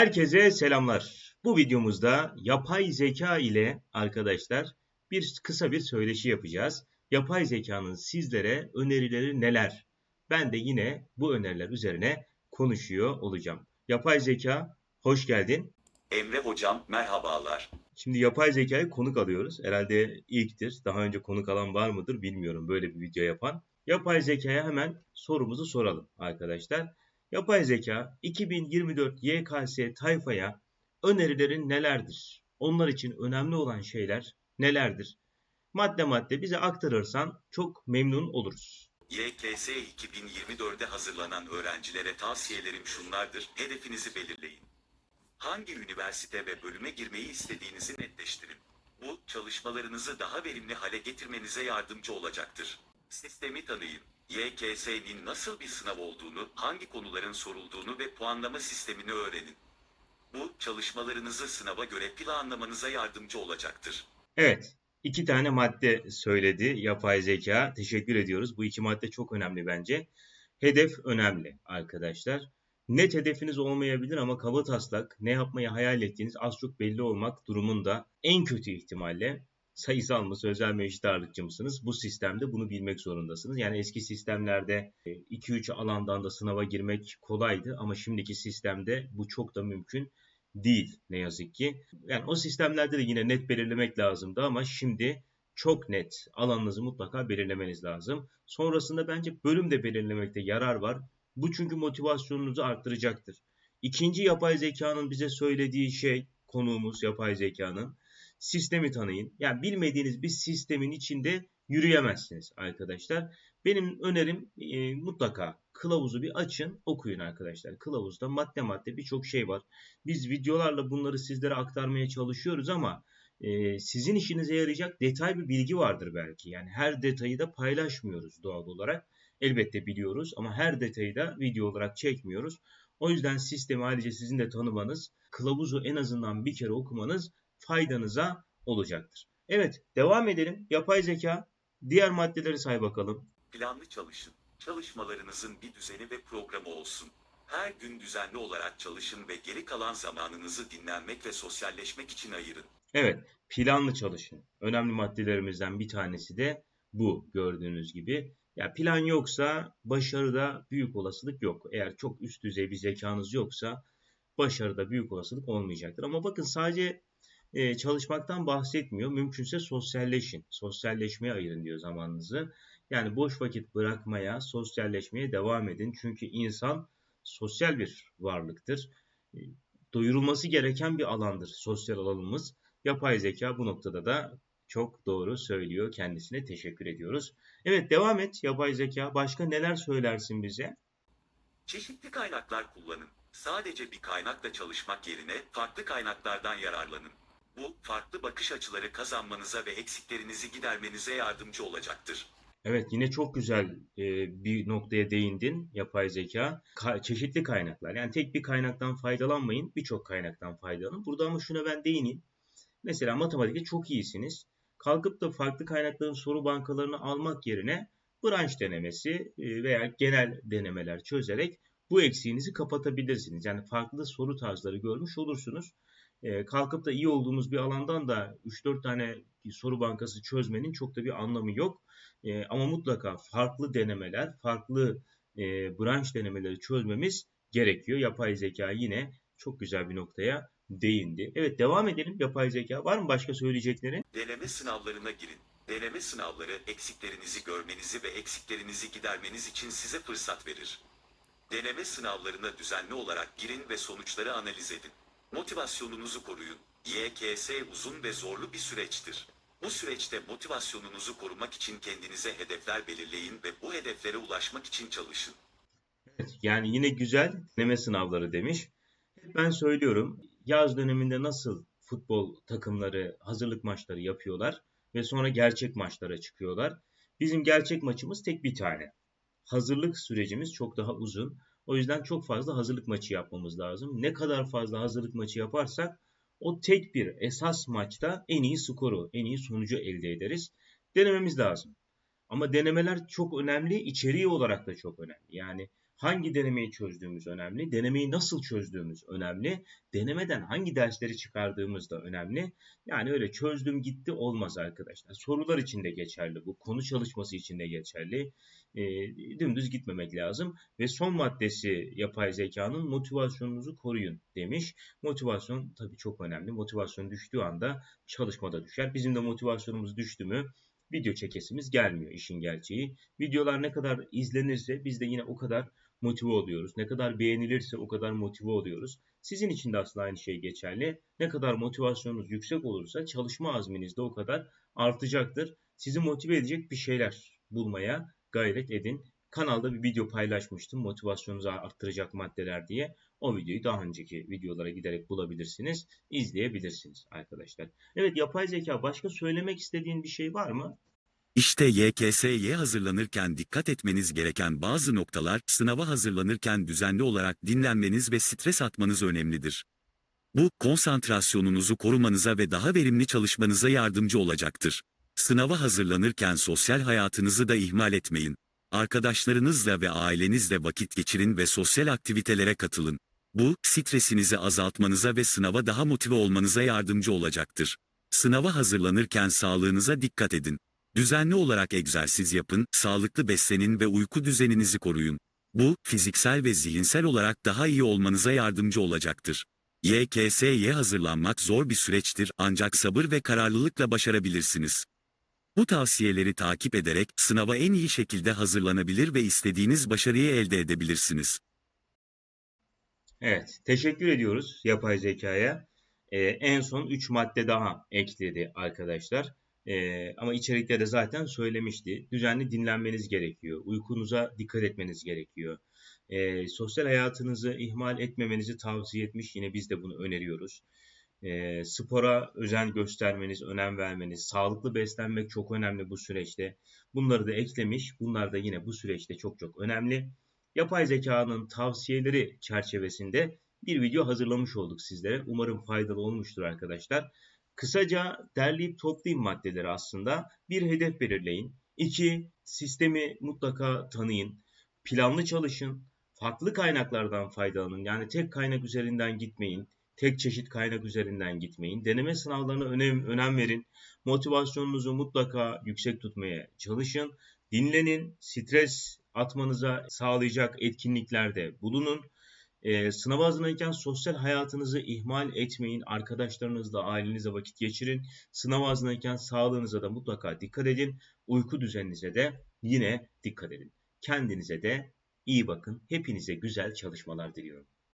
Herkese selamlar. Bu videomuzda yapay zeka ile arkadaşlar bir kısa bir söyleşi yapacağız. Yapay zekanın sizlere önerileri neler? Ben de yine bu öneriler üzerine konuşuyor olacağım. Yapay zeka hoş geldin. Emre Hocam merhabalar. Şimdi yapay zekayı konuk alıyoruz. Herhalde ilktir. Daha önce konuk alan var mıdır bilmiyorum böyle bir video yapan. Yapay zekaya hemen sorumuzu soralım arkadaşlar. Yapay zeka 2024 YKS tayfaya önerilerin nelerdir? Onlar için önemli olan şeyler nelerdir? Madde madde bize aktarırsan çok memnun oluruz. YKS 2024'de hazırlanan öğrencilere tavsiyelerim şunlardır. Hedefinizi belirleyin. Hangi üniversite ve bölüme girmeyi istediğinizi netleştirin. Bu, çalışmalarınızı daha verimli hale getirmenize yardımcı olacaktır. Sistemi tanıyın. YKS'nin nasıl bir sınav olduğunu, hangi konuların sorulduğunu ve puanlama sistemini öğrenin. Bu, çalışmalarınızı sınava göre planlamanıza yardımcı olacaktır. Evet, iki tane madde söyledi yapay zeka. Teşekkür ediyoruz. Bu iki madde çok önemli bence. Hedef önemli arkadaşlar. Net hedefiniz olmayabilir ama kaba taslak ne yapmayı hayal ettiğiniz az çok belli olmak durumunda en kötü ihtimalle sayısal mı sözel mi eşit ağırlıkçı mısınız? Bu sistemde bunu bilmek zorundasınız. Yani eski sistemlerde 2-3 alandan da sınava girmek kolaydı ama şimdiki sistemde bu çok da mümkün değil ne yazık ki. Yani o sistemlerde de yine net belirlemek lazımdı ama şimdi çok net alanınızı mutlaka belirlemeniz lazım. Sonrasında bence bölüm de belirlemekte yarar var. Bu çünkü motivasyonunuzu arttıracaktır. İkinci yapay zekanın bize söylediği şey konuğumuz yapay zekanın sistemi tanıyın. Yani bilmediğiniz bir sistemin içinde yürüyemezsiniz arkadaşlar. Benim önerim e, mutlaka kılavuzu bir açın okuyun arkadaşlar. Kılavuzda madde madde birçok şey var. Biz videolarla bunları sizlere aktarmaya çalışıyoruz ama e, sizin işinize yarayacak detay bir bilgi vardır belki. Yani her detayı da paylaşmıyoruz doğal olarak. Elbette biliyoruz ama her detayı da video olarak çekmiyoruz. O yüzden sistemi ayrıca sizin de tanımanız, kılavuzu en azından bir kere okumanız faydanıza olacaktır. Evet, devam edelim. Yapay zeka, diğer maddeleri say bakalım. Planlı çalışın. Çalışmalarınızın bir düzeni ve programı olsun. Her gün düzenli olarak çalışın ve geri kalan zamanınızı dinlenmek ve sosyalleşmek için ayırın. Evet, planlı çalışın. Önemli maddelerimizden bir tanesi de bu gördüğünüz gibi. Ya plan yoksa başarıda büyük olasılık yok. Eğer çok üst düzey bir zekanız yoksa başarıda büyük olasılık olmayacaktır. Ama bakın sadece e, çalışmaktan bahsetmiyor. Mümkünse sosyalleşin. Sosyalleşmeye ayırın diyor zamanınızı. Yani boş vakit bırakmaya, sosyalleşmeye devam edin. Çünkü insan sosyal bir varlıktır. Doyurulması gereken bir alandır sosyal alanımız. Yapay zeka bu noktada da çok doğru söylüyor. Kendisine teşekkür ediyoruz. Evet devam et yapay zeka. Başka neler söylersin bize? Çeşitli kaynaklar kullanın. Sadece bir kaynakla çalışmak yerine farklı kaynaklardan yararlanın. Bu, farklı bakış açıları kazanmanıza ve eksiklerinizi gidermenize yardımcı olacaktır. Evet yine çok güzel e, bir noktaya değindin yapay zeka. Ka- çeşitli kaynaklar yani tek bir kaynaktan faydalanmayın birçok kaynaktan faydalanın. Burada ama şuna ben değineyim. Mesela matematikte çok iyisiniz. Kalkıp da farklı kaynakların soru bankalarını almak yerine branş denemesi e, veya genel denemeler çözerek bu eksiğinizi kapatabilirsiniz. Yani farklı soru tarzları görmüş olursunuz. E, kalkıp da iyi olduğumuz bir alandan da 3-4 tane soru bankası çözmenin çok da bir anlamı yok. E, ama mutlaka farklı denemeler, farklı e, branş denemeleri çözmemiz gerekiyor. Yapay zeka yine çok güzel bir noktaya değindi. Evet devam edelim yapay zeka. Var mı başka söyleyeceklerin? Deneme sınavlarına girin. Deneme sınavları eksiklerinizi görmenizi ve eksiklerinizi gidermeniz için size fırsat verir. Deneme sınavlarına düzenli olarak girin ve sonuçları analiz edin. Motivasyonunuzu koruyun. YKS uzun ve zorlu bir süreçtir. Bu süreçte motivasyonunuzu korumak için kendinize hedefler belirleyin ve bu hedeflere ulaşmak için çalışın. Evet, yani yine güzel deneme sınavları demiş. Hep ben söylüyorum yaz döneminde nasıl futbol takımları hazırlık maçları yapıyorlar ve sonra gerçek maçlara çıkıyorlar. Bizim gerçek maçımız tek bir tane. Hazırlık sürecimiz çok daha uzun. O yüzden çok fazla hazırlık maçı yapmamız lazım. Ne kadar fazla hazırlık maçı yaparsak o tek bir esas maçta en iyi skoru, en iyi sonucu elde ederiz. Denememiz lazım. Ama denemeler çok önemli, içeriği olarak da çok önemli. Yani hangi denemeyi çözdüğümüz önemli, denemeyi nasıl çözdüğümüz önemli, denemeden hangi dersleri çıkardığımız da önemli. Yani öyle çözdüm gitti olmaz arkadaşlar. Sorular için de geçerli bu, konu çalışması için de geçerli. E, dümdüz gitmemek lazım. Ve son maddesi yapay zekanın motivasyonunuzu koruyun demiş. Motivasyon tabii çok önemli. Motivasyon düştüğü anda çalışmada düşer. Bizim de motivasyonumuz düştü mü video çekesimiz gelmiyor işin gerçeği. Videolar ne kadar izlenirse biz de yine o kadar motive oluyoruz. Ne kadar beğenilirse o kadar motive oluyoruz. Sizin için de aslında aynı şey geçerli. Ne kadar motivasyonunuz yüksek olursa çalışma azminiz de o kadar artacaktır. Sizi motive edecek bir şeyler bulmaya gayret edin. Kanalda bir video paylaşmıştım motivasyonunuzu arttıracak maddeler diye. O videoyu daha önceki videolara giderek bulabilirsiniz, izleyebilirsiniz arkadaşlar. Evet yapay zeka başka söylemek istediğin bir şey var mı? İşte YKS'ye hazırlanırken dikkat etmeniz gereken bazı noktalar, sınava hazırlanırken düzenli olarak dinlenmeniz ve stres atmanız önemlidir. Bu, konsantrasyonunuzu korumanıza ve daha verimli çalışmanıza yardımcı olacaktır. Sınava hazırlanırken sosyal hayatınızı da ihmal etmeyin. Arkadaşlarınızla ve ailenizle vakit geçirin ve sosyal aktivitelere katılın. Bu, stresinizi azaltmanıza ve sınava daha motive olmanıza yardımcı olacaktır. Sınava hazırlanırken sağlığınıza dikkat edin. Düzenli olarak egzersiz yapın, sağlıklı beslenin ve uyku düzeninizi koruyun. Bu, fiziksel ve zihinsel olarak daha iyi olmanıza yardımcı olacaktır. YKS'ye hazırlanmak zor bir süreçtir ancak sabır ve kararlılıkla başarabilirsiniz. Bu tavsiyeleri takip ederek sınava en iyi şekilde hazırlanabilir ve istediğiniz başarıyı elde edebilirsiniz. Evet, teşekkür ediyoruz yapay zekaya. Ee, en son 3 madde daha ekledi arkadaşlar. Ee, ama içerikte de zaten söylemişti. Düzenli dinlenmeniz gerekiyor. Uykunuza dikkat etmeniz gerekiyor. Ee, sosyal hayatınızı ihmal etmemenizi tavsiye etmiş. Yine biz de bunu öneriyoruz. Ee, spora özen göstermeniz, önem vermeniz, sağlıklı beslenmek çok önemli bu süreçte. Bunları da eklemiş. Bunlar da yine bu süreçte çok çok önemli. Yapay zekanın tavsiyeleri çerçevesinde bir video hazırlamış olduk sizlere. Umarım faydalı olmuştur arkadaşlar. Kısaca derleyip toplayayım maddeleri aslında. Bir hedef belirleyin. İki, sistemi mutlaka tanıyın. Planlı çalışın. Farklı kaynaklardan faydalanın. Yani tek kaynak üzerinden gitmeyin. Tek çeşit kaynak üzerinden gitmeyin. Deneme sınavlarına önem, önem verin. Motivasyonunuzu mutlaka yüksek tutmaya çalışın. Dinlenin. Stres atmanıza sağlayacak etkinliklerde bulunun. E, sınava hazırlanırken sosyal hayatınızı ihmal etmeyin. Arkadaşlarınızla, ailenizle vakit geçirin. Sınava hazırlanırken sağlığınıza da mutlaka dikkat edin. Uyku düzeninize de yine dikkat edin. Kendinize de iyi bakın. Hepinize güzel çalışmalar diliyorum.